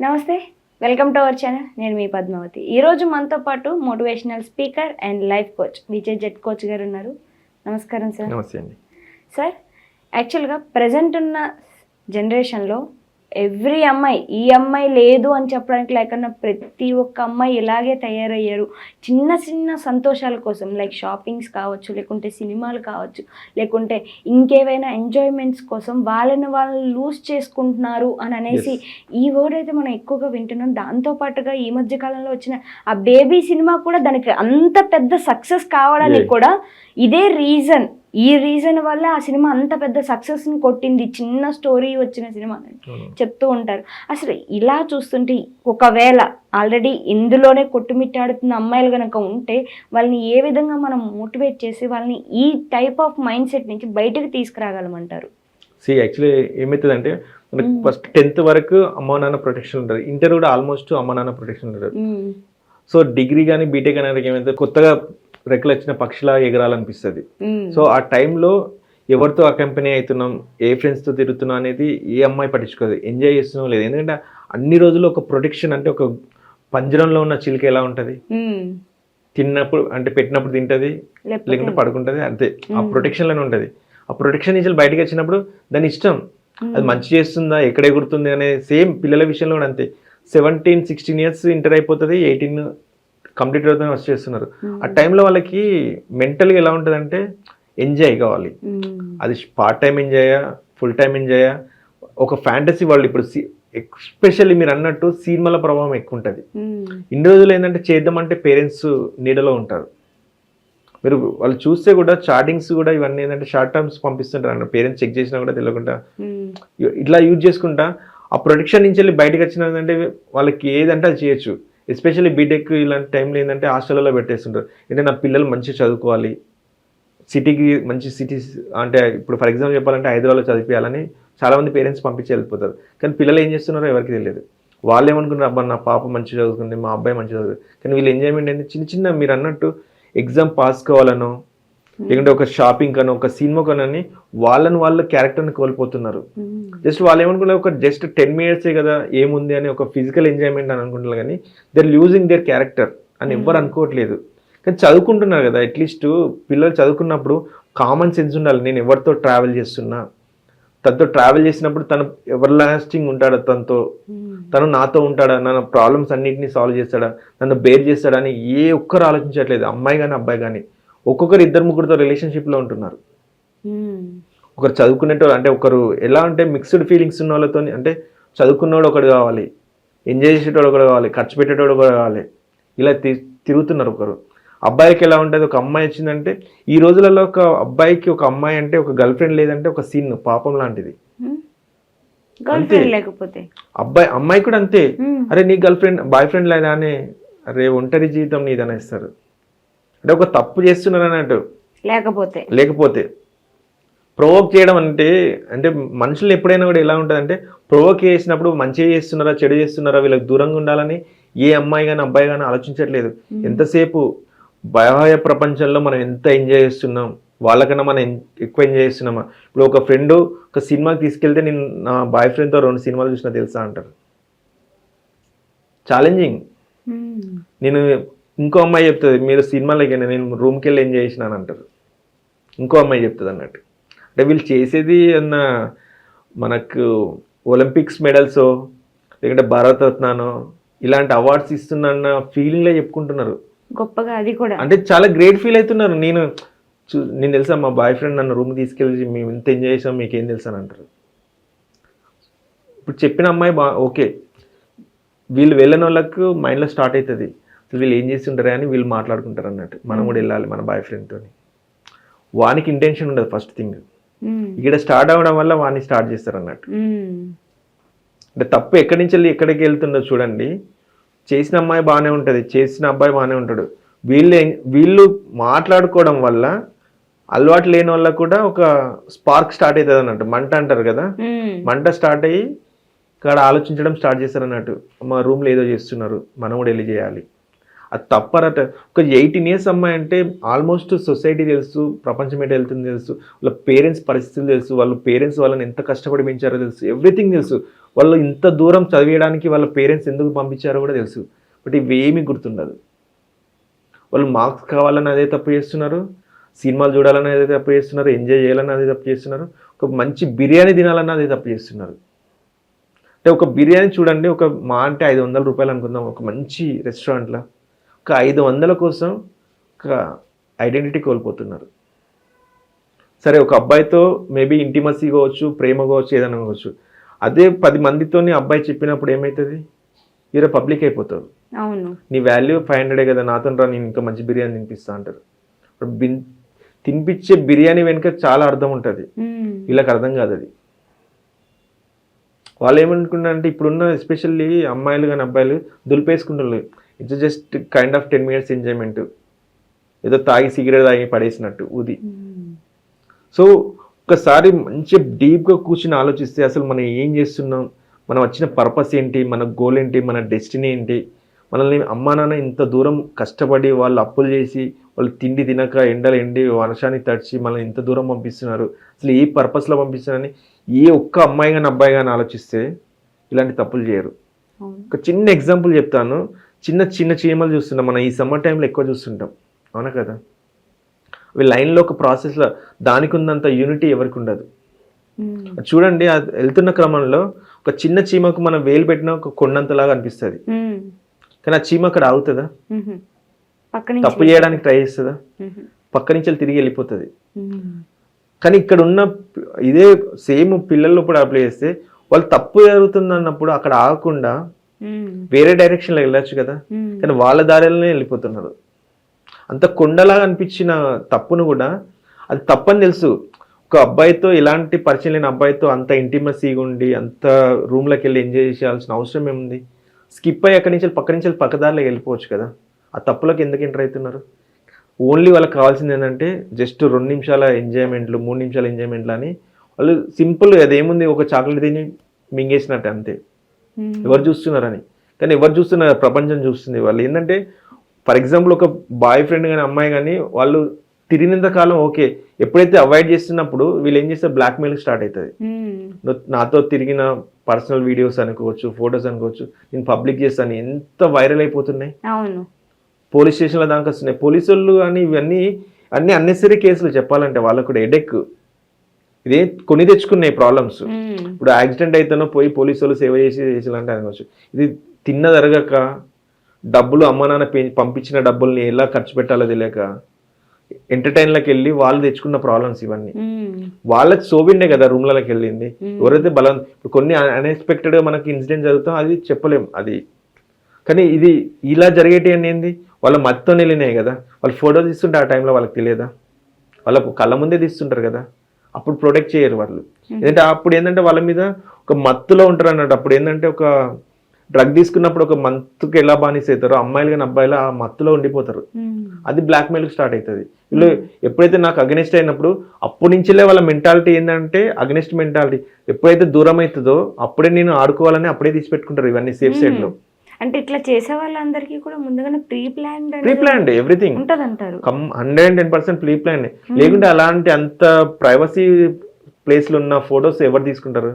నమస్తే welcome to our channel. నేను మీ పద్మావతి. ఈరోజు మనతో పాటు motivational speaker and life coach Vijay jet coach గారు ఉన్నారు. నమస్కారం సార్. నమస్తే అండి. సార్ యాక్చువల్గా ప్రజెంట్ ఉన్న జనరేషన్లో ఎవ్రీ అమ్మాయి ఈ అమ్మాయి లేదు అని చెప్పడానికి లేకుండా ప్రతి ఒక్క అమ్మాయి ఇలాగే తయారయ్యారు. చిన్న చిన్న సంతోషాల కోసం లైక్ షాపింగ్స్ కావచ్చు లేకుంటే సినిమాలు కావచ్చు లేకుంటే ఇంకేవైనా ఎంజాయ్మెంట్స్ కోసం వాళ్ళని వాళ్ళు లూజ్ చేసుకుంటున్నారు అని అనేసి ఈ వర్డ్ అయితే మనం ఎక్కువగా వింటున్నాం. దాంతో పాటుగా ఈ మధ్య కాలంలో వచ్చిన ఆ బేబీ సినిమా కూడా దానికి అంత పెద్ద సక్సెస్ కావడానికి. కూడా ఇదే రీజన్ ఈ రీజన్ వల్ల ఆ సినిమా అంత పెద్ద సక్సెస్ని కొట్టింది చిన్న స్టోరీ వచ్చిన సినిమా చెప్తూ ఉంటారు. అసలు ఇలా చూస్తుంటే ఒకవేళ ఆల్రెడీ ఇందులోనే కొట్టుమిట్టాడుతున్న అమ్మాయిలు కనుక ఉంటే వాళ్ళని ఏ విధంగా మనం మోటివేట్ చేసి వాళ్ళని ఈ టైప్ ఆఫ్ మైండ్ సెట్ నుంచి బయటకు తీసుకురాగలమంటారు? సి యాక్చువల్లీ ఏమవుతుందంటే మనకి. ఫస్ట్ టెన్త్ వరకు అమ్మ నాన్న ప్రొటెక్షన్ ఉంటుంది. ఇంటర్ కూడా ఆల్మోస్ట్ అమ్మ నాన్న ప్రొటెక్షన్ ఉంటుంది. సో డిగ్రీ కానీ బీటెక్ అనేది ఏమైతే కొత్తగా రెక్కలు వచ్చిన పక్షిలా ఎగరాలనిపిస్తుంది. సో ఆ టైంలో ఎవరితో అకంపెనీ అవుతున్నాం ఏ ఫ్రెండ్స్తో తిరుగుతున్నాం అనేది ఏ అమ్మాయి పట్టించుకోదు. ఎంజాయ్ చేస్తున్నాం లేదు. ఎందుకంటే అన్ని రోజులు ఒక ప్రొటెక్షన్ అంటే ఒక పంజరంలో ఉన్న చిలుక ఎలా ఉంటుంది. తిన్నప్పుడు అంటే పెట్టినప్పుడు తింటది లేకుంటే పడుకుంటది అంతే. ఆ Mm. ప్రొటెక్షన్లోనే ఉంటది. ఆ ప్రొటెక్షన్ నుంచి బయటకు వచ్చినప్పుడు దాని ఇష్టం. అది మంచి చేస్తుందా ఎక్కడ ఎగురుతుంది అనే సేమ్ పిల్లల విషయంలో కూడా అంతే. సెవెంటీన్ సిక్స్టీన్ ఇయర్స్ ఇంటర్ అయిపోతుంది ఎయిటీన్ కంప్లీట్ అవుతుంది వచ్చి చేస్తున్నారు. ఆ టైంలో వాళ్ళకి మెంటల్గా ఎలా ఉంటుంది అంటే ఎంజాయ్ కావాలి. అది పార్ట్ టైం ఎంజాయా ఫుల్ టైం ఎంజాయా? ఒక ఫ్యాంటసీ వాళ్ళు ఇప్పుడు ఎస్పెషల్లీ మీరు అన్నట్టు సినిమాల ప్రభావం ఎక్కువ ఉంటుంది. ఇన్ని రోజులు ఏంటంటే చేద్దామంటే పేరెంట్స్ నీడలో ఉంటారు. మీరు వాళ్ళు చూస్తే కూడా చాటింగ్స్ కూడా ఇవన్నీ ఏంటంటే షార్ట్ టర్మ్స్ పంపిస్తుంటారు అన్న పేరెంట్స్ చెక్ చేసినా కూడా తెలియకుండా. ఇట్లా యూజ్ చేసుకుంటా ఆ ప్రొటెక్షన్ నుంచి వెళ్ళి బయటకు వచ్చినదంటే వాళ్ళకి ఏదంటే అది చేయొచ్చు. ఎస్పెషల్లీ బీటెక్ ఇలాంటి టైంలో ఏంటంటే హాస్టల్లో పెట్టేస్తుంటారు. అంటే నా పిల్లలు మంచిగా చదువుకోవాలి. సిటీకి మంచి సిటీస్ అంటే ఇప్పుడు ఫర్ ఎగ్జాంపుల్ చెప్పాలంటే హైదరాబాద్లో చదివించాలని చాలామంది పేరెంట్స్ పంపించి వెళ్ళిపోతారు. కానీ పిల్లలు ఏం చేస్తున్నారో ఎవరికి తెలియదు. వాళ్ళు ఏమనుకున్నారు అబ్బా నా పాప మంచిగా చదువుకుంది మా అబ్బాయి మంచిగా చదువుకుంది. కానీ వీళ్ళు ఎంజాయ్మెంట్ ఏంటి చిన్న చిన్న మీరు అన్నట్టు ఎగ్జామ్ పాస్ కావాలనో లేకుంటే ఒక షాపింగ్ కనో ఒక సినిమా కనని వాళ్ళని వాళ్ళ క్యారెక్టర్ని కోల్పోతున్నారు. జస్ట్ వాళ్ళు ఏమనుకుంటారు ఒక జస్ట్ టెన్ మినిట్సే కదా ఏముంది అని ఒక ఫిజికల్ ఎంజాయ్మెంట్ అని అనుకుంటున్నారు కానీ దర్ లూజింగ్ దేర్ క్యారెక్టర్ అని ఎవ్వరు అనుకోవట్లేదు. కానీ చదువుకుంటున్నారు కదా అట్లీస్ట్ పిల్లలు చదువుకున్నప్పుడు కామన్ సెన్స్ ఉండాలి. నేను ఎవరితో ట్రావెల్ చేస్తున్నా? తనతో ట్రావెల్ చేసినప్పుడు తను ఎవర్ లాస్టింగ్ ఉంటాడా తనతో. తను నాతో ఉంటాడా? నా ప్రాబ్లమ్స్ అన్నిటిని సాల్వ్ చేస్తాడా? నన్ను బేర్ చేస్తాడా అని ఏ ఒక్కరు ఆలోచించట్లేదు. అమ్మాయి కానీ అబ్బాయి కానీ ఒక్కొక్కరు ఇద్దరు ముగ్గురితో రిలేషన్షిప్లో ఉంటున్నారు. మ్మ్. ఒకరు చదువుకునేటోడు అంటే ఒకరు ఎలా అంటే మిక్స్డ్ ఫీలింగ్స్ ఉన్న వాళ్ళతో అంటే చదువుకున్నోడు ఒకడు కావాలి ఎంజాయ్ చేసేటోడు ఒకడు కావాలి ఖర్చు పెట్టేటోడు ఒకడు కావాలి ఇలా తిరుగుతున్నారు ఒకరు. అబ్బాయికి ఎలా ఉంటుంది? ఒక అమ్మాయి వచ్చిందంటే ఈ రోజులలో ఒక అబ్బాయికి ఒక అమ్మాయి అంటే ఒక గర్ల్ ఫ్రెండ్ లేదంటే ఒక సీన్ పాపం లాంటిది. ఫ్రెండ్ లేకపోతే. అబ్బాయి అమ్మాయి కూడా అంతే. మ్మ్. అరే నీ గర్ల్ ఫ్రెండ్ బాయ్ ఫ్రెండ్ లేదా అని అరే ఒంటరి జీవితం నీదని ఇస్తారు అంటే ఒక తప్పు చేస్తున్నారు అన్నట్టు లేకపోతే. లేకపోతే. ప్రొవోక్ చేయడం అంటే అంటే మనుషులు ఎప్పుడైనా కూడా ఎలా ఉంటుంది అంటే ప్రొవోక్ చేసినప్పుడు మంచిగా చేస్తున్నారా చెడు చేస్తున్నారా వీళ్ళకి దూరంగా ఉండాలని ఏ అమ్మాయి కానీ అబ్బాయి కానీ ఆలోచించట్లేదు. ఎంతసేపు బాహ్య ప్రపంచంలో మనం ఎంత ఎంజాయ్ చేస్తున్నాం వాళ్ళకన్నా మనం ఎక్కువ ఎంజాయ్ చేస్తున్నామా? ఇప్పుడు ఒక ఫ్రెండ్ ఒక సినిమాకి తీసుకెళ్తే నేను నా బాయ్ ఫ్రెండ్తో రెండు సినిమాలు చూసినా తెలుసా అంటారు. ఛాలెంజింగ్. నేను ఇంకో అమ్మాయి చెప్తుంది మీరు సినిమాలకి నేను రూమ్కి వెళ్ళి ఎంజాయ్ చేసినాను అంటారు ఇంకో అమ్మాయి చెప్తుంది అన్నట్టు. అంటే వీళ్ళు చేసేది అన్న మనకు ఒలింపిక్స్ మెడల్స్ లేకుంటే భారతరత్నానో ఇలాంటి అవార్డ్స్ ఇస్తున్న ఫీలింగ్లో చెప్పుకుంటున్నారు. గొప్పగా అది కూడా. అంటే చాలా గ్రేట్ ఫీల్ అవుతున్నారు. నేను చూ నేను తెలుసా మా బాయ్ ఫ్రెండ్ నన్ను రూమ్ తీసుకెళ్ళి మేము ఇంత ఎంజాయ్ చేసాం మీకు ఏం తెలుసా అని అంటారు. ఇప్పుడు చెప్పిన అమ్మాయి బా ఓకే. వీళ్ళు వెళ్ళని వాళ్ళకు మైండ్లో స్టార్ట్ అవుతుంది. వీళ్ళు ఏం చేస్తుంటారే అని వీళ్ళు మాట్లాడుకుంటారు అన్నట్టు. మనం కూడా వెళ్ళాలి మన బాయ్ ఫ్రెండ్తో వానికి ఇంటెన్షన్ ఉండదు ఫస్ట్ థింగ్. ఇక్కడ స్టార్ట్ అవ్వడం వల్ల వాడిని స్టార్ట్ చేస్తారు అన్నట్టు. మ్మ్. అంటే తప్పు ఎక్కడి నుంచి వెళ్ళి ఎక్కడికి వెళ్తుందో చూడండి. చేసిన అమ్మాయి బాగానే ఉంటుంది చేసిన అబ్బాయి బాగానే ఉంటాడు. వీళ్ళు వీళ్ళు మాట్లాడుకోవడం వల్ల అలవాటు లేని వల్ల కూడా ఒక స్పార్క్ స్టార్ట్ అవుతుంది అన్నట్టు. మంట అంటారు కదా. మ్మ్. మంట స్టార్ట్ అయ్యి ఇక్కడ ఆలోచించడం స్టార్ట్ చేస్తారు అన్నట్టు. మా రూమ్లో ఏదో చేస్తున్నారు. మనం కూడా వెళ్ళి చేయాలి. అది తప్పరట. ఒక ఎయిటీన్ ఇయర్స్ అమ్మాయి అంటే ఆల్మోస్ట్ సొసైటీ తెలుసు ప్రపంచం ఏంటి వెళ్తుంది తెలుసు వాళ్ళ పేరెంట్స్ పరిస్థితులు తెలుసు వాళ్ళ పేరెంట్స్ వాళ్ళని ఎంత కష్టపడి పెంచారో తెలుసు ఎవ్రీథింగ్ తెలుసు. వాళ్ళు ఇంత దూరం చదివేయడానికి వాళ్ళ పేరెంట్స్ ఎందుకు పంపించారో కూడా తెలుసు. బట్ ఇవేమీ గుర్తుండదు. వాళ్ళు మార్క్స్ కావాలని అదే తప్పు చేస్తున్నారు సినిమాలు చూడాలని అదే తప్పు చేస్తున్నారు ఎంజాయ్ చేయాలని అదే తప్పు చేస్తున్నారు ఒక మంచి బిర్యానీ తినాలని అదే తప్పు చేస్తున్నారు. అంటే ఒక బిర్యానీ చూడండి ఒక మా అంటే ఐదు వందల రూపాయలు అనుకుందాం ఒక మంచి రెస్టారెంట్లో ఒక ఐదు వందల కోసం ఒక ఐడెంటిటీ కోల్పోతున్నారు. సరే ఒక అబ్బాయితో మేబీ ఇంటిమసీ కావచ్చు ప్రేమ కావచ్చు ఏదైనా కావచ్చు అదే పది మందితోని అబ్బాయి చెప్పినప్పుడు ఏమవుతుంది మీరు పబ్లిక్ అయిపోతారు. అవును. నీ వాల్యూ ఫైవ్ హండ్రెడే కదా నాతో రా నేను ఇంకా మంచి బిర్యానీ తినిపిస్తా అంటారు. బిన్ తినిపించే బిర్యానీ వెనుక చాలా అర్థం ఉంటుంది. వీళ్ళకి అర్థం కాదు అది. వాళ్ళు ఏమనుకుంటారంటే ఇప్పుడున్న ఎస్పెషల్లీ అమ్మాయిలు కానీ అబ్బాయిలు దులిపేసుకుంటారు it's just kind of ten minutes enjoyment ఏదో తాగి సిగరెట్ తాగి పడేసినట్టు ఊది. సో ఒకసారి మంచి డీప్గా కూర్చుని ఆలోచిస్తే అసలు మనం ఏం చేస్తున్నాం? మనం వచ్చిన పర్పస్ ఏంటి? మన గోల్ ఏంటి? మన డెస్టినీ ఏంటి? మనల్ని అమ్మా నాన్న ఇంత దూరం కష్టపడి వాళ్ళు అప్పులు చేసి వాళ్ళు తిండి తినక ఎండలు ఎండి వర్షాన్ని తడిచి మనల్ని ఇంత దూరం పంపిస్తున్నారు. అసలు ఏ పర్పస్లో పంపిస్తున్నారని ఏ ఒక్క అమ్మాయి కానీ అబ్బాయి కానీ ఆలోచిస్తే ఇలాంటి తప్పులు చేయరు. ఒక చిన్న ఎగ్జాంపుల్ చెప్తాను. చిన్న చిన్న చీమలు చూస్తున్నాం మనం ఈ సమ్మర్ టైంలో ఎక్కువ చూస్తుంటాం. అవునా కదా? అవి లైన్లో ఒక ప్రాసెస్లో దానికి ఉన్నంత యూనిటీ ఎవరికి ఉండదు. చూడండి అది వెళ్తున్న క్రమంలో ఒక చిన్న చీమకు మనం వేలు పెట్టిన ఒక కొండంతలాగా అనిపిస్తుంది. కానీ ఆ చీమ అక్కడ ఆగుతుందా? తప్పు చేయడానికి ట్రై చేస్తుందా. పక్క నుంచి వెళ్ళి తిరిగి వెళ్ళిపోతుంది. కానీ ఇక్కడ ఉన్న ఇదే సేమ్ పిల్లల్లో కూడా అప్లై చేస్తే వాళ్ళు తప్పు జరుగుతుంది అన్నప్పుడు అక్కడ ఆగకుండా. వేరే డైరెక్షన్లో వెళ్ళొచ్చు కదా. మ్మ్. కానీ వాళ్ళ దారిలోనే వెళ్ళిపోతున్నారు. అంత కొండలాగా అనిపించిన తప్పును కూడా అది తప్పని తెలుసు. ఒక అబ్బాయితో ఎలాంటి పరిచయం లేని అబ్బాయితో అంత ఇంటిమసీగా ఉండి అంత రూమ్లోకి వెళ్ళి ఎంజాయ్ చేయాల్సిన అవసరం ఏముంది? స్కిప్ అయ్యి అక్కడి నుంచి పక్క నుంచి పక్కదారిలో వెళ్ళిపోవచ్చు కదా. ఆ తప్పులోకి ఎందుకు ఎంటర్ అవుతున్నారు? ఓన్లీ వాళ్ళకి కావాల్సింది ఏంటంటే జస్ట్ రెండు నిమిషాల ఎంజాయ్మెంట్లు మూడు నిమిషాల ఎంజాయ్మెంట్లు అని వాళ్ళు సింపుల్ అదేముంది ఒక చాక్లెట్ తిని మింగేసినట్టు అంతే. ఎవరు చూస్తున్నారని. కానీ ఎవరు చూస్తున్నారు? ప్రపంచం చూస్తుంది. వాళ్ళు ఏంటంటే ఫర్ ఎగ్జాంపుల్ ఒక బాయ్ ఫ్రెండ్ కానీ అమ్మాయి కానీ వాళ్ళు తిరిగినంత కాలం ఓకే. ఎప్పుడైతే అవాయిడ్ చేస్తున్నప్పుడు వీళ్ళు ఏం చేస్తే బ్లాక్ మెయిల్ స్టార్ట్ అవుతుంది. నువ్వు నాతో తిరిగిన పర్సనల్ వీడియోస్ అనుకోవచ్చు ఫొటోస్ అనుకోవచ్చు నేను పబ్లిక్ చేస్తాను ఎంత వైరల్ అయిపోతున్నాయి? అవును. పోలీస్ స్టేషన్ల దాకా వస్తున్నాయి. పోలీసు వాళ్ళు అని ఇవన్నీ అన్ని అన్నెసరీ కేసులు చెప్పాలంటే వాళ్ళకు కూడా ఎడెక్ ఇదే కొని తెచ్చుకున్నాయి ప్రాబ్లమ్స్. ఇప్పుడు యాక్సిడెంట్ అయితేనో పోయి పోలీసు వాళ్ళు సేవ చేసి చేసేలాంటి అనుకోవచ్చు ఇది తిన్న జరగక డబ్బులు అమ్మ నాన్న పంపించిన డబ్బుల్ని ఎలా ఖర్చు పెట్టాలో తెలియక ఎంటర్టైన్లకు వెళ్ళి వాళ్ళు తెచ్చుకున్న ప్రాబ్లమ్స్ ఇవన్నీ. వాళ్ళకి సోబిండే కదా రూమ్లకి వెళ్ళింది. ఎవరైతే బలం కొన్ని అన్ఎక్స్పెక్టెడ్గా మనకి ఇన్సిడెంట్ జరుగుతాం అది చెప్పలేం అది. కానీ ఇది ఇలా జరిగేటి ఏంది? వాళ్ళ మత్తుతో వెళ్ళినాయి కదా. వాళ్ళు ఫోటో తీస్తుంటే ఆ టైంలో వాళ్ళకి తెలియదా? వాళ్ళకు కళ్ళ ముందే తీస్తుంటారు కదా. అప్పుడు ప్రొటెక్ట్ చేయరు వాళ్ళు. ఎందుకంటే అప్పుడు ఏంటంటే వాళ్ళ మీద ఒక మత్తులో ఉంటారు అన్నట్టు. అప్పుడు ఏంటంటే ఒక డ్రగ్ తీసుకున్నప్పుడు ఒక మత్తుకి ఎలా బానిస అవుతారో అమ్మాయిలు కానీ అబ్బాయిలు ఆ మత్తులో ఉండిపోతారు. అది బ్లాక్ మెయిల్ స్టార్ట్ అవుతుంది వీళ్ళు ఎప్పుడైతే నాకు అగనెస్ట్ అయినప్పుడు అప్పటి నుంచిలే వాళ్ళ మెంటాలిటీ ఏంటంటే అగనెస్ట్ మెంటాలిటీ ఎప్పుడైతే దూరం అవుతుందో అప్పుడే నేను ఆడుకోవాలని అప్పుడే తీసి పెట్టుకుంటారు ఇవన్నీ సేఫ్ సైడ్లో. అంటే ఇట్లా చేసే వాళ్ళందరికీ కూడా ముందుగానే pre plan pre planned everything ఉంటది అంటారు come hundred and ten percent pre plan లేకుంటే అలాంటి అంత ప్రైవసీ ప్లేస్లో ఉన్న ఫొటోస్ ఎవరు తీసుకుంటారు?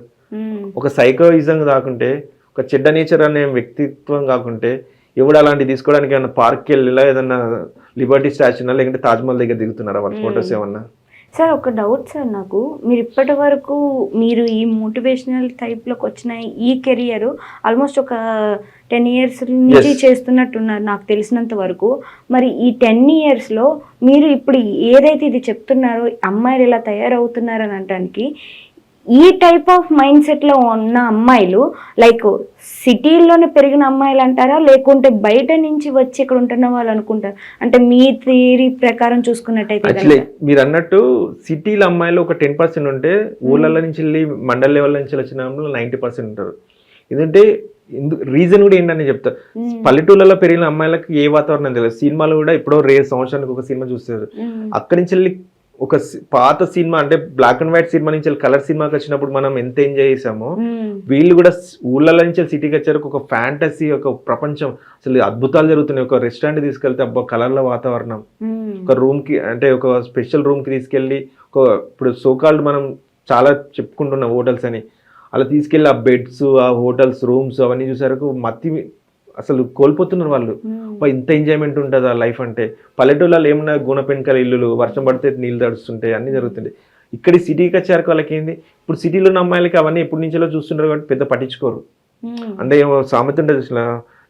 ఒక సైకోయిజం కాకుంటే ఒక చెడ్డ నేచర్ అనే వ్యక్తిత్వం కాకుంటే ఎవడు అలాంటి తీసుకోవడానికి ఏమన్నా పార్క్కి వెళ్ళి ఏదన్నా లిబర్టీ స్టాచ్యూనా లేకుంటే తాజ్మహల్ దగ్గర దిగుతున్నారా వాళ్ళ ఫొటోస్ ఏమన్నా? సార్ ఒక డౌట్ సార్ నాకు. మీరు ఇప్పటి వరకు మీరు ఈ మోటివేషనల్ టైప్లోకి వచ్చిన ఈ కెరియర్ ఆల్మోస్ట్ ఒక టెన్ ఇయర్స్ నుంచి. చేస్తున్నట్టున్నారు నాకు తెలిసినంత వరకు. మరి ఈ టెన్ ఇయర్స్లో మీరు ఇప్పుడు ఏదైతే ఇది చెప్తున్నారో అమ్మాయిలు ఇలా తయారవుతున్నారు అని అనడానికి ఈ టైప్ ఆఫ్ మైండ్ సెట్లో ఉన్న అమ్మాయిలు లైక్ సిటీల్లోనే పెరిగిన అమ్మాయిలు అంటారా? లేకుంటే బయట నుంచి వచ్చి ఇక్కడ ఉంటున్న వాళ్ళు అనుకుంటారు? అంటే మీ థియరీ ప్రకారం చూసుకున్నట్టయితే. మీరు అన్నట్టు సిటీల అమ్మాయిలు ఒక టెన్ పర్సెంట్ ఉంటే ఊళ్ళల్లో నుంచి వెళ్ళి మండల లెవెల్ నుంచి వచ్చిన నైంటీ పర్సెంట్ ఉంటారు. ఎందుకంటే రీజన్ కూడా ఏంటని చెప్తా. పల్లెటూళ్ళలో పెరిగిన అమ్మాయిలకు ఏ వాతావరణం తెలియదు సినిమాలు కూడా ఎప్పుడో రే సంవత్సరానికి ఒక సినిమా చూస్తారు. అక్కడి నుంచి వెళ్ళి ఒక పాత సినిమా అంటే బ్లాక్ అండ్ వైట్ సినిమా నుంచి కలర్ సినిమాకి వచ్చినప్పుడు మనం ఎంత ఎంజాయ్ చేసామో. వీళ్ళు కూడా ఊళ్ళలో నుంచి సిటీకి వచ్చారు ఒక ఫ్యాంటసీ ఒక ప్రపంచం అసలు అద్భుతాలు జరుగుతున్నాయి ఒక రెస్టారెంట్ తీసుకెళ్తే అబ్బా కలర్ల వాతావరణం. ఒక రూమ్కి అంటే ఒక స్పెషల్ రూమ్కి తీసుకెళ్ళి ఒక ఇప్పుడు సోకాల్డ్ మనం చాలా చెప్పుకుంటున్నాం హోటల్స్ అని అలా తీసుకెళ్ళి ఆ బెడ్స్ ఆ హోటల్స్ రూమ్స్ అవన్నీ చూసారకు మత్తి అసలు కోల్పోతున్నారు వాళ్ళు. ఇంత ఎంజాయ్మెంట్ ఉంటుంది ఆ లైఫ్ అంటే. పల్లెటూళ్ళలో ఏమన్నా గుణ పెంకల ఇల్లులు వర్షం పడితే నీళ్ళు తడుస్తుంటాయి అన్నీ జరుగుతుంటాయి. ఇక్కడ సిటీకి వచ్చారు వాళ్ళకి ఏంది ఇప్పుడు సిటీలో ఉన్న అమ్మాయిలకి అవన్నీ ఎప్పటి నుంచో చూస్తుంటారు కాబట్టి పెద్ద పట్టించుకోరు. అంటే ఏమో సామెత ఉంటుంది అసలు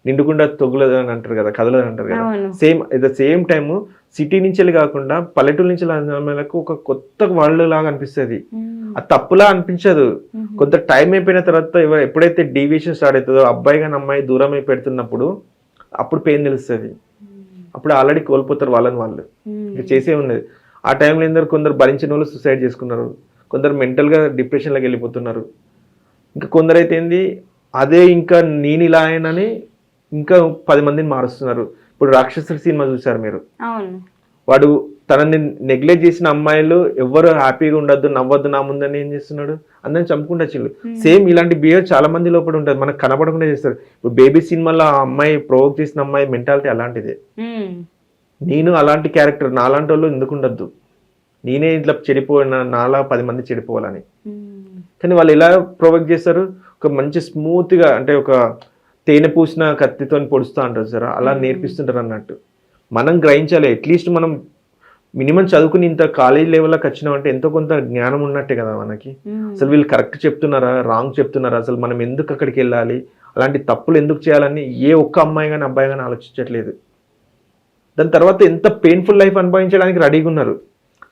నిండుకుండా తొగులదు అని అంటారు కదా కదలదు అని అంటారు కదా. Same the same time city నుంచి కాకుండా పల్లెటూరు నుంచి అమ్మాయిలకు ఒక కొత్త వరల్డ్ లాగా అనిపిస్తుంది. అది తప్పులా అనిపించదు. కొంత టైం అయిపోయిన తర్వాత ఎప్పుడైతే డీవియేషన్ స్టార్ట్ అవుతుందో అబ్బాయి కానీ అమ్మాయి దూరం అయి పెడుతున్నప్పుడు అప్పుడు పెయిన్ తెలుస్తుంది. అప్పుడు ఆల్రెడీ కోల్పోతారు వాళ్ళని వాళ్ళు. ఇంకా చేసే ఉన్నది ఆ టైంలో ఏందరు కొందరు భరించిన వాళ్ళు సూసైడ్ చేసుకున్నారు. కొందరు మెంటల్గా డిప్రెషన్లోకి వెళ్ళిపోతున్నారు. ఇంకా కొందరైతే ఏంది? అదే ఇంకా నేను ఇలా అయినని ఇంకా పది మందిని మారుస్తున్నారు. ఇప్పుడు రాక్షసుడి సినిమా చూసారు మీరు. వాడు తనని నెగ్లెక్ట్ చేసిన అమ్మాయిలు ఎవరు హ్యాపీగా ఉండొద్దు నవ్వద్దు నా ముందని ఏం చేస్తున్నాడు? అందరిని చంపుకుంటూ వచ్చిండు. సేమ్ ఇలాంటి బిహేవ్ చాలా మంది లోపల ఉంటుంది మనకు కనపడకుండా చేస్తారు. ఇప్పుడు బేబీ సినిమాలో ఆ అమ్మాయి ప్రొవోక్ చేసిన అమ్మాయి మెంటాలిటీ అలాంటిదే. ఉమ్. నేను అలాంటి క్యారెక్టర్ నాలాంటి వాళ్ళు ఎందుకు ఉండొద్దు? నేనే ఇట్లా చెడిపోయిన నాలా పది మంది చెడిపోవాలని. ఉమ్. కానీ వాళ్ళు ఎలా ప్రొవోక్ చేస్తారు? ఒక మంచి స్మూత్గా అంటే ఒక తేనె పూసిన కత్తితో పొడుస్తూ అంటారు సార్. అలా నేర్పిస్తుంటారు అన్నట్టు. మనం గ్రహించాలి. అట్లీస్ట్ మనం మినిమం చదువుకుని ఇంత కాలేజ్ లెవెల్లోకి వచ్చినామంటే ఎంతో కొంత జ్ఞానం ఉన్నట్టే కదా మనకి. అసలు వీళ్ళు కరెక్ట్ చెప్తున్నారా రాంగ్ చెప్తున్నారా? అసలు మనం ఎందుకు అక్కడికి వెళ్ళాలి? అలాంటి తప్పులు ఎందుకు చేయాలని ఏ ఒక్క అమ్మాయి కానీ అబ్బాయి కానీ ఆలోచించట్లేదు. దాని తర్వాత ఎంత పెయిన్ఫుల్ లైఫ్ అనుభవించడానికి రెడీగా ఉన్నారు.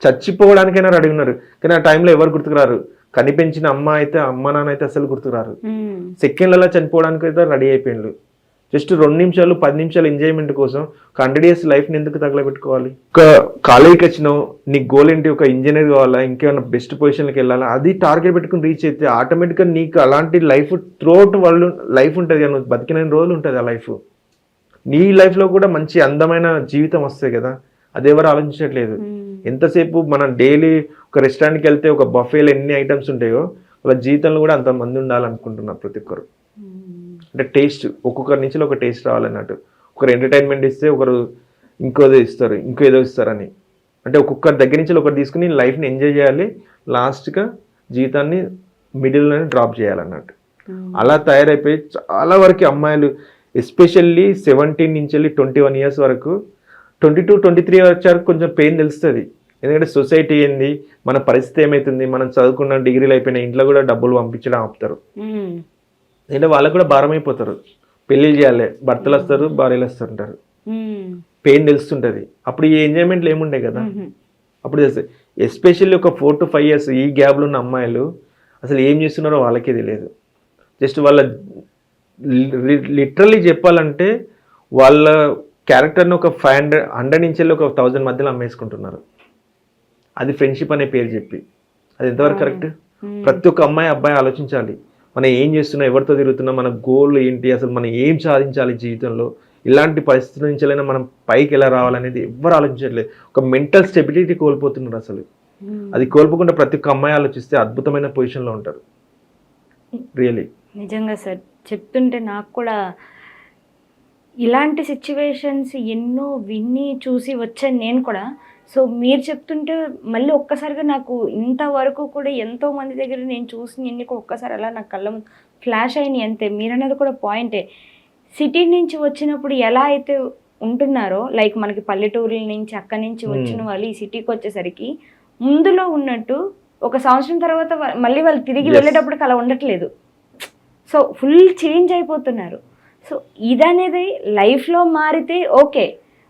చచ్చిపోవడానికైనా రెడీ ఉన్నారు. కానీ ఆ టైంలో ఎవరు గుర్తుకురారు? కనిపించిన అమ్మ అయితే అమ్మ నాన్న అయితే అసలు గుర్తుకురారు. సెకండ్లలో చనిపోవడానికి అయితే రెడీ అయిపోయిండ్రు జస్ట్ రెండు నిమిషాలు పది నిమిషాలు ఎంజాయ్మెంట్ కోసం ఒక హండ్రెడ్ ఇయర్స్ లైఫ్ని ఎందుకు తగలబెట్టుకోవాలి? ఒక కాలేజీకి వచ్చినావు నీ గోల్ ఏంటి? ఒక ఇంజనీర్ కావాలా? ఇంకేమైనా బెస్ట్ పొజిషన్కి వెళ్ళాలా? అది టార్గెట్ పెట్టుకుని రీచ్ అయితే ఆటోమేటిక్గా నీకు అలాంటి లైఫ్ త్రూఅవుట్ వాళ్ళు లైఫ్ ఉంటుంది నువ్వు బతికిన రోజులు ఉంటుంది ఆ లైఫ్ నీ లైఫ్లో కూడా మంచి అందమైన జీవితం వస్తుంది కదా అది ఎవరు ఆలోచించట్లేదు. ఎంతసేపు మనం డైలీ ఒక రెస్టారెంట్కి వెళ్తే ఒక బఫేలో ఎన్ని ఐటమ్స్ ఉంటాయో వాళ్ళ జీవితంలో కూడా అంత మంది ఉండాలనుకుంటున్నారు ప్రతి ఒక్కరు. అంటే టేస్ట్ ఒక్కొక్కరి నుంచి ఒక టేస్ట్ రావాలన్నట్టు. ఒకరు ఎంటర్టైన్మెంట్ ఇస్తే ఒకరు ఇంకోదో ఇస్తారు ఇంకో ఏదో ఇస్తారని. అంటే ఒక్కొక్కరి దగ్గర నుంచి ఒకరు తీసుకుని లైఫ్ని ఎంజాయ్ చేయాలి లాస్ట్గా జీవితాన్ని మిడిల్లోనే డ్రాప్ చేయాలన్నట్టు. అలా తయారైపోయి చాలా వరకు అమ్మాయిలు ఎస్పెషల్లీ సెవెంటీన్ నుంచి వెళ్ళి ట్వంటీ వన్ ఇయర్స్ వరకు ట్వంటీ టూ ట్వంటీ త్రీ వచ్చారు కొంచెం పెయిన్ తెలుస్తుంది. ఎందుకంటే సొసైటీ ఏంది మన పరిస్థితి ఏమవుతుంది మనం చదువుకున్న డిగ్రీలు అయిపోయిన ఇంట్లో కూడా డబ్బులు పంపించడం ఆపుతారు. అంటే వాళ్ళకు కూడా భారం అయిపోతారు పెళ్ళిళ్ళు చేయాలి భర్తలు వస్తారు భార్యలు వస్తుంటారు. ఉమ్. పెయిన్ తెలుస్తుంటుంది. అప్పుడు ఈ ఎంజాయ్మెంట్లు ఏముండే కదా. అప్పుడు ఎస్పెషల్లీ ఒక ఫోర్ టు ఫైవ్ ఇయర్స్ ఈ గ్యాప్లో ఉన్న అమ్మాయిలు అసలు ఏం చేస్తున్నారో వాళ్ళకే తెలియదు. జస్ట్ వాళ్ళ లిటరల్లీ చెప్పాలంటే వాళ్ళ క్యారెక్టర్ని ఒక ఫైవ్ హండ్రెడ్ హండ్రెడ్ నుంచి వెళ్ళి ఒక థౌజండ్ మధ్యలో అమ్మేసుకుంటున్నారు. అది ఫ్రెండ్షిప్ అనే పేరు చెప్పి. అది ఎంతవరకు కరెక్ట్. ప్రతి ఒక్క అమ్మాయి అబ్బాయి ఆలోచించాలి. మనం ఏం చేస్తున్నాం ఎవరితో తిరుగుతున్నాం మన గోల్ ఏంటి అసలు మనం ఏం సాధించాలి జీవితంలో ఇలాంటి పరిస్థితుల నుంచి అయినా మనం పైకి ఎలా రావాలనేది ఎవరు ఆలోచించట్లేదు. ఒక మెంటల్ స్టెబిలిటీ కోల్పోతున్నారు అసలు. ఉమ్. అది కోల్పోకుండా ప్రతి ఒక్క అమ్మాయి ఆలోచిస్తే అద్భుతమైన పొజిషన్లో ఉంటారు. రియలీ నిజంగా సార్ చెప్తుంటే నాకు కూడా ఇలాంటి సిచ్యువేషన్స్ ఎన్నో విని చూసి వచ్చాను నేను కూడా. సో మీరు చెప్తుంటే మళ్ళీ ఒక్కసారిగా నాకు ఇంతవరకు కూడా ఎంతో మంది దగ్గర నేను చూసిన ఎన్ని కూడా ఒక్కసారి అలా నా కళ్ళ ఫ్లాష్ అయినాయి అంతే. మీరన్నది కూడా పాయింటే సిటీ నుంచి వచ్చినప్పుడు ఎలా అయితే ఉంటున్నారో లైక్ మనకి పల్లెటూరుల నుంచి అక్కడి నుంచి. వచ్చిన వాళ్ళు ఈ సిటీకి వచ్చేసరికి ముందులో ఉన్నట్టు ఒక సంవత్సరం తర్వాత మళ్ళీ వాళ్ళు తిరిగి. వెళ్ళేటప్పటికి అలా ఉండట్లేదు. సో ఫుల్ చేంజ్ అయిపోతున్నారు. సో ఇదనేది లైఫ్లో మారితే ఓకే.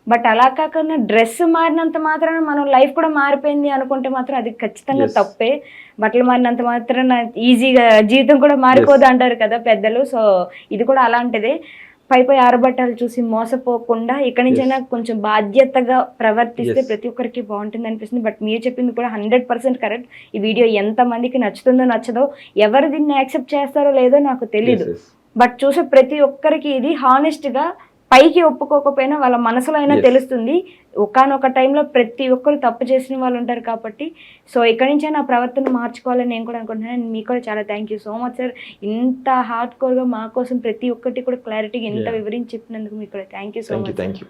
బట్ అలా కాకుండా డ్రెస్ మారినంత మాత్రాన మనం లైఫ్ కూడా మారిపోయింది అనుకుంటే మాత్రం అది ఖచ్చితంగా. తప్పే. బట్టలు మారినంత మాత్రాన ఈజీగా జీవితం కూడా మారిపోదు అంటారు కదా పెద్దలు. సో ఇది కూడా అలాంటిదే. పై పై ఆరబట్టాలు చూసి మోసపోకుండా ఇక్కడి నుంచైనా కొంచెం బాధ్యతగా ప్రవర్తిస్తే. ప్రతి ఒక్కరికి బాగుంటుంది అనిపిస్తుంది. బట్ మీరు చెప్పింది కూడా హండ్రెడ్ పర్సెంట్ కరెక్ట్. ఈ వీడియో ఎంత మందికి నచ్చుతుందో నచ్చదో ఎవరు దీన్ని యాక్సెప్ట్ చేస్తారో లేదో నాకు తెలియదు బట్ చూసే ప్రతి ఒక్కరికి ఇది హానెస్ట్గా పైకి ఒప్పుకోకపోయినా వాళ్ళ మనసులో అయినా. తెలుస్తుంది. ఒకనొక టైంలో ప్రతి ఒక్కరు తప్పు చేసిన వాళ్ళు ఉంటారు కాబట్టి. సో ఇక్కడి నుంచే నా ప్రవర్తన మార్చుకోవాలని నేను కూడా అనుకుంటున్నాను. మీకు కూడా చాలా thank you so much sir ఇంత హార్డ్ కోర్గా మా కోసం ప్రతి ఒక్కటి కూడా క్లారిటీగా ఇంత. వివరించి చెప్పినందుకు మీకు కూడా thank you so much thank you